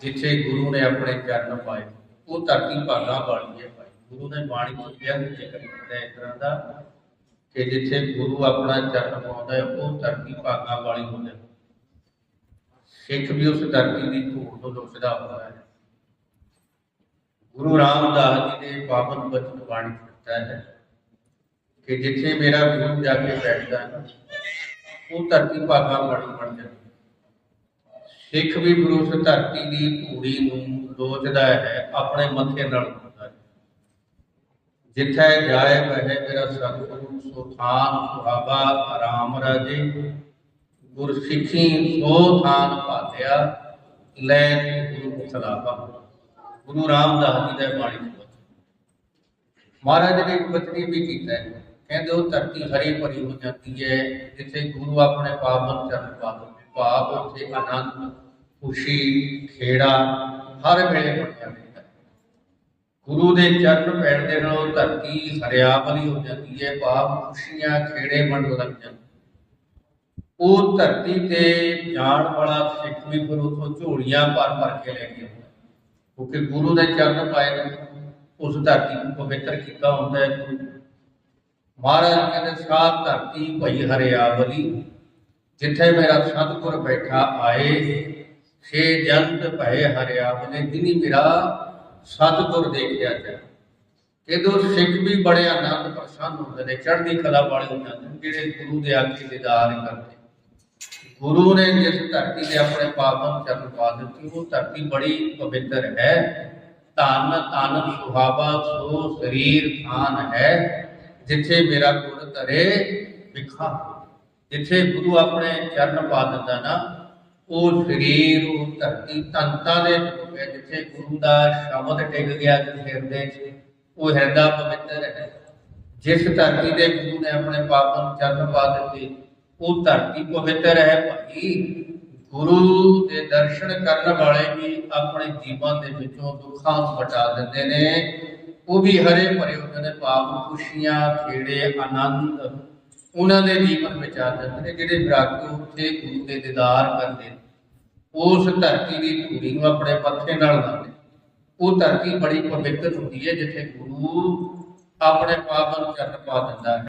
ਜਿੱਥੇ ਗੁਰੂ ਨੇ ਆਪਣੇ ਚਰਨ ਪਾਏ, ਉਹ ਧਰਤੀ ਭਾਗਾਂ ਵਾਲੀ ਹੈ ਭਾਈ ਗੁਰੂ ਨੇ ਬਾਣੀ ਚ ਕਿਹਾ ਜ਼ਿਕਰ ਕੀਤਾ ਇਸ ਤਰ੍ਹਾਂ ਦਾ ਕਿ ਜਿੱਥੇ ਗੁਰੂ ਆਪਣਾ ਚਰਨ ਪਾਉਂਦਾ ਹੈ, ਉਹ ਧਰਤੀ ਭਾਗਾਂ ਵਾਲੀ ਹੋ ਜਾਂਦੀ ਸਿੱਖ ਵੀ ਉਸ ਧਰਤੀ ਦੀ ਧੂੜ ਤੋਂ ਲੁੱਟਦਾ ਹੁੰਦਾ ਹੈ। ਗੁਰੂ ਰਾਮਦਾਸ ਜੀ ਦੇ ਪਾਵਨ ਬਚਨ ਬਾਣੀ ਚ ਦਿੱਤਾ ਹੈ ਕਿ ਜਿੱਥੇ ਮੇਰਾ ਗੁਰੂ ਜਾ ਕੇ ਬੈਠਦਾ ਹੈ, ਉਹ ਧਰਤੀ ਭਾਗਾਂ ਵਾਲੀ ਬਣ ਜਾਂਦੀ ਸਿੱਖ ਵੀ ਪੁਰਸ਼ ਧਰਤੀ ਦੀ ਧੂੜੀ ਨੂੰ ਲੋਚਦਾ ਹੈ, ਆਪਣੇ ਮੱਥੇ ਨਾਲ ਹੁੰਦਾ ਹੈ। ਜਿੱਥੇ ਜਾਏ ਬਹਿ ਮੇਰਾ ਸਤਿਗੁਰੂ ਸੁਥਾਨ ਸੁਹਾਬਾ ਆਰਾਮ ਰਾਜੇ। ਗੁਰ ਸਿੱਖੀ ਸੋ ਥਾਨ ਭਾਤਿਆ, ਲੈ ਗੁਰੂ ਸਲਾਬਾ ਗੁਰੂ ਰਾਮਦਾਸ ਜੀ ਦਾ ਬਾਣੀ ਮਹਾਰਾਜ ਨੇ ਇੱਕ ਬਚਨੀ ਵੀ ਕੀਤਾ ਕਹਿੰਦੇ ਉਹ ਧਰਤੀ ਹਰੀ ਭਰੀ ਹੋ ਜਾਂਦੀ ਹੈ, ਜਿੱਥੇ ਗੁਰੂ ਆਪਣੇ ਪਾਵਨ ਚਰਨ ਪਾ ਦਿੰਦੇ ਭਾਵ ਉੱਥੇ ਆਨੰਦ ਖੁਸ਼ੀ ਖੇੜਾ ਹਰ ਵੇਲੇ ਬਣਿਆ ਰਹਿੰਦਾ ਗੁਰੂ ਦੇ ਚਰਨ ਪੈਣ ਨਾਲ ਧਰਤੀ ਹਰਿਆਵਲੀ ਹੋ ਜਾਂਦੀ ਹੈ ਭਾਵ ਖੁਸ਼ੀਆਂ ਖੇੜੇ ਮੰਡ ਲੱਗ ਜਾਂਦੇ। ਉਹ ਧਰਤੀ ਤੇ ਜਾਣ ਵਾਲਾ ਸਿੱਖ ਵੀ ਫਿਰ ਉਥੋਂ ਝੋਲੀਆਂ ਭਰ ਭਰ ਕੇ ਲੈ ਕੇ ਆਉਂਦਾ। ਕਿਉਂਕਿ ਗੁਰੂ ਦੇ ਚਰਨ ਪਾਏ ਨੇ, ਉਸ ਧਰਤੀ ਨੂੰ ਪਵਿੱਤਰ ਕੀਤਾ ਹੁੰਦਾ ਹੈ ਮਹਾਰਾਜ ਕਹਿੰਦੇ ਸਾਧ ਧਰਤੀ ਭਈ ਹਰਿਆਵਲੀ। ਜਿੱਥੇ ਮੇਰਾ ਸਤਿਗੁਰ ਬੈਠਾ ਆਏ, ਛੇ ਜੰਤ ਭਏ ਹਰਿਆਵਲੇ ਜਿਨੀ ਮੇਰਾ ਸਤਿਗੁਰ ਦੇਖਿਆ ਜਾ ਇਹਦੋਂ ਸਿੱਖ ਵੀ ਬੜੇ ਆਨੰਦ ਪ੍ਰਸੰਨ ਹੁੰਦੇ ਨੇ, ਚੜ੍ਹਦੀ ਕਲਾ ਵਾਲੇ ਹੋ ਜਾਂਦੇ ਨੇ, ਜਿਹੜੇ ਗੁਰੂ ਦੇ ਆਗੇ ਦੀਦਾਰ ਕਰਦੇ। ਗੁਰੂ ਨੇ ਜਿਸ ਧਰਤੀ ਦੇ ਆਪਣੇ ਪਾਵਨ ਚਰਨ ਪਾ ਦਿੱਤੀ, ਉਹ ਧਰਤੀ ਬੜੀ ਪਵਿੱਤਰ ਹੈ। ਧਨ ਧਨ, ਸੁਹਾਵਾ, ਸੋ ਸਰੀਰ ਖਾਨ ਹੈ, ਜਿੱਥੇ ਮੇਰਾ ਗੁਰ ਧਰੇ, ਵਿਖਾ। ਜਿੱਥੇ ਗੁਰੂ ਆਪਣੇ ਚਰਨ ਪਾ ਦਿੰਦਾ ਨਾ, ਉਹ ਸਰੀਰ, ਉਹ ਧਰਤੀ, ਤੰਤਾਂ ਦੇ ਟੁਕੇ ਜਿੱਥੇ ਗੁਰੂ ਦਾ ਸ਼ਬਦ ਟਿਕ ਗਿਆ ਹਿਰਦੇ 'ਚ, ਉਹ ਹਿਰਦਾ ਪਵਿੱਤਰ ਹੈ। ਜਿਸ ਧਰਤੀ ਦੇ ਗੁਰੂ ਨੇ ਆਪਣੇ ਪਾਵਨ ਚਰਨ ਪਾ ਦਿੱਤੇ, ਉਹ ਧਰਤੀ ਪਵਿੱਤਰ ਹੈ। ਭਾਈ ਗੁਰੂ ਦੇ ਦਰਸ਼ਨ ਕਰਨ ਵਾਲੇ ਵੀ ਆਪਣੇ ਜੀਵਨ ਦੇ ਵਿੱਚੋਂ ਦੁੱਖਾਂ ਨੂੰ ਹਟਾ ਦਿੰਦੇ ਨੇ। ਉਹ ਵੀ ਹਰੇ ਭਰੇ ਹੁੰਦੇ ਨੇ ਭਾਵ ਖੁਸ਼ੀਆਂ, ਖੇੜੇ, ਆਨੰਦ। ਉਹਨਾਂ ਦੇ ਜੀਵਨ ਵਿੱਚ ਆ ਜਾਂਦੇ ਨੇ, ਜਿਹੜੇ ਵਿਰਾਗੀ ਉੱਥੇ ਗੁਰੂ ਦੇ ਦੀਦਾਰ ਕਰਦੇ ਉਸ ਧਰਤੀ ਦੀ ਧੂੜੀ ਨੂੰ ਆਪਣੇ ਪੱਥੇ ਨਾਲ ਲਾਉਂਦੇ ਉਹ ਧਰਤੀ ਬੜੀ ਪਵਿੱਤਰ ਹੁੰਦੀ ਹੈ, ਜਿੱਥੇ ਗੁਰੂ ਆਪਣੇ ਪਾਵਨ ਚਰਨ ਪਾ ਦਿੰਦਾ ਹੈ।